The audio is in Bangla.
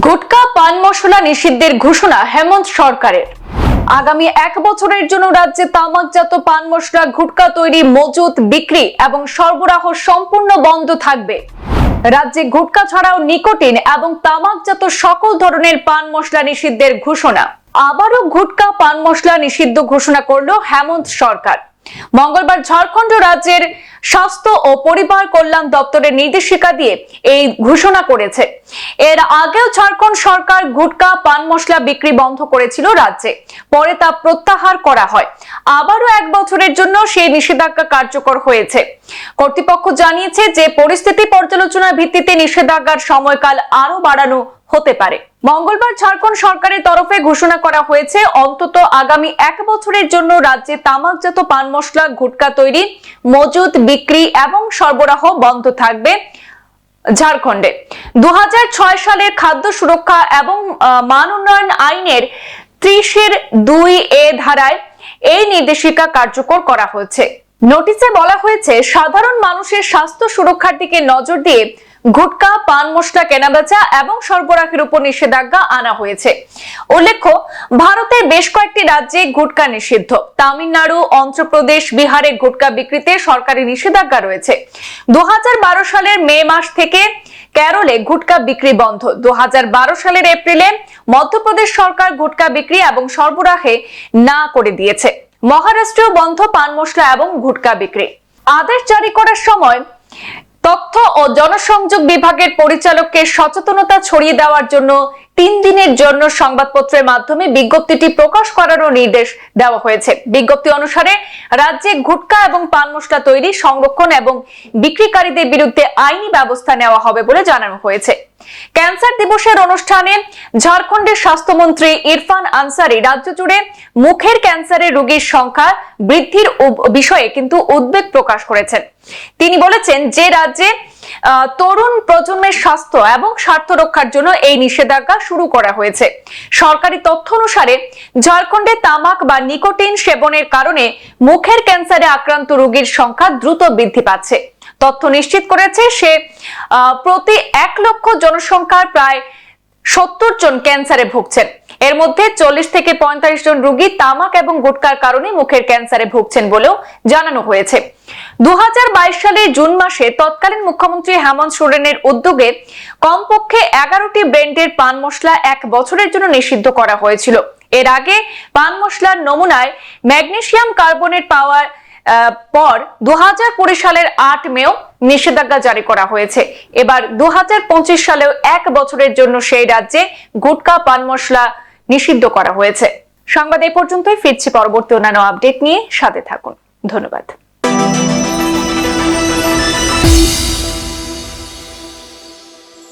গুটকা, পান মশলা নিষিদ্ধের ঘোষণা হেমন্ত সরকারের। আগামী এক বছরের জন্য রাজ্যে তামাকজাত পান মশলা, গুটকা তৈরি, মজুত, বিক্রি এবং সরবরাহ সম্পূর্ণ বন্ধ থাকবে। রাজ্যে গুটকা ছাড়াও নিকোটিন এবং তামাকজাত সকল ধরনের পান মশলা নিষিদ্ধের ঘোষণা। আবারও গুটকা, পান মশলা নিষিদ্ধ ঘোষণা করল হেমন্ত সরকার। মঙ্গলবার ঝাড়খণ্ড রাজ্যের স্বাস্থ্য ও পরিবার কল্যাণ দপ্তরের নির্দেশিকা দিয়ে এই ঘোষণা করেছে। এর আগেও ঝাড়খণ্ড সরকার গুটকা, পান মশলা বিক্রি বন্ধ করেছিল রাজ্যে। পরে তা প্রত্যাহার করা হয়। আবারও এক বছরের জন্য সেই নিষেধাজ্ঞা কার্যকর হয়েছে। কর্তৃপক্ষ জানিয়েছে যে পরিস্থিতি পর্যালোচনার ভিত্তিতে নিষেধাজ্ঞার সময়কাল আরও বাড়ানো হতে পারে। মঙ্গলবার ঝাড়খণ্ড সরকারের তরফে ঘোষণা করা হয়েছে, অন্তত আগামী এক বছরের জন্য রাজ্যে তামাকজাত পান মশলা, গুটকা তৈরি মজুদ বিক্রি এবং সরবরাহ বন্ধ থাকবে ঝাড়খণ্ডে। দু সালের খাদ্য সুরক্ষা এবং মান উন্নয়ন আইনের ত্রিশের দুই এ ধারায় এই নির্দেশিকা কার্যকর করা হয়েছে। নোটিশে বলা হয়েছে, সাধারণ মানুষের স্বাস্থ্য সুরক্ষার দিকে নজর দিয়ে গুটকা, পান মশলা কেনাবেচা এবং সরবরাহের উপর নিষেধাজ্ঞা আনা হয়েছে। উল্লেখ্য ভারতের বেশ কয়েকটি রাজ্যে গুটকা নিষিদ্ধ। তামিলনাড়ু, অন্ধ্রপ্রদেশ, বিহারে গুটকা বিক্রিতে সরকারি নিষেধাজ্ঞা রয়েছে। দু হাজার বারো সালের মে মাস থেকে কেরলে গুটকা বিক্রি বন্ধ। দু হাজার বারো সালের এপ্রিলে মধ্যপ্রদেশ সরকার গুটকা বিক্রি এবং সরবরাহে না করে দিয়েছে। মহারাষ্ট্রেও বন্ধ পান মশলা এবং গুটকা বিক্রি। আদেশ জারি করার সময় তথ্য ও জনসংযোগ বিভাগের পরিচালককে সচেতনতা ছড়িয়ে দেওয়ার জন্য তিন দিনের জন্য সংবাদপত্রের মাধ্যমে বিজ্ঞপ্তিটি প্রকাশ করারও নির্দেশ দেওয়া হয়েছে। বিজ্ঞপ্তি অনুসারে রাজ্যে গুটকা এবং পান মশলা তৈরি, সংরক্ষণ এবং বিক্রিকারীদের বিরুদ্ধে আইনি ব্যবস্থা নেওয়া হবে বলে জানানো হয়েছে। ক্যান্সার দিবসের অনুষ্ঠানে ঝাড়খণ্ডের স্বাস্থ্যমন্ত্রী ইরফান আনসারি রাজ্য জুড়ে মুখের ক্যান্সারের রোগীর সংখ্যা বৃদ্ধির বিষয়ে কিন্তু উদ্বেগ প্রকাশ করেছেন। তিনি বলেছেন, যে রাজ্যে তরুণ প্রজন্মের স্বাস্থ্য এবং স্বার্থ রক্ষার জন্য এই নিষেধাজ্ঞা শুরু করা হয়েছে। সরকারি তথ্য অনুসারে ঝাড়খণ্ডে তামাক বা নিকোটিন সেবনের কারণে মুখের ক্যান্সারে আক্রান্ত রোগীর সংখ্যা দ্রুত বৃদ্ধি পাচ্ছে। তথ্য নিশ্চিত করেছে সে প্রতি এক লক্ষ জনসংখ্যার প্রায় সত্তর জন ক্যান্সারে ভুগছেন। এর মধ্যে চল্লিশ থেকে পঁয়তাল্লিশ জন রোগী তামাক এবং গুটকার কারণে মুখের ক্যান্সারে ভুগছেন বলেও জানানো হয়েছে। দু সালের জুন মাসে তৎকালীন মুখ্যমন্ত্রী হেমন্ত সোরেনের উদ্যোগে কমপক্ষে এগারোটি ব্র্যান্ডের পান মশলা এক বছরের জন্য নিষিদ্ধ করা হয়েছিল। এর আগে পান মশলার নমুনায় ম্যাগনেসিয়াম কার্বনেট পাওয়ার পর দু হাজার কুড়ি সালের আট মেও নিষেধাজ্ঞা জারি করা হয়েছে। এবার দু হাজার পঁচিশ সালেও এক বছরের জন্য সেই রাজ্যে গুটকা, পান মশলা নিষিদ্ধ করা হয়েছে। সংবাদ এই পর্যন্তই ফিরছি পরবর্তী অন্যান্য আপডেট নিয়ে। সাথে থাকুন। ধন্যবাদ।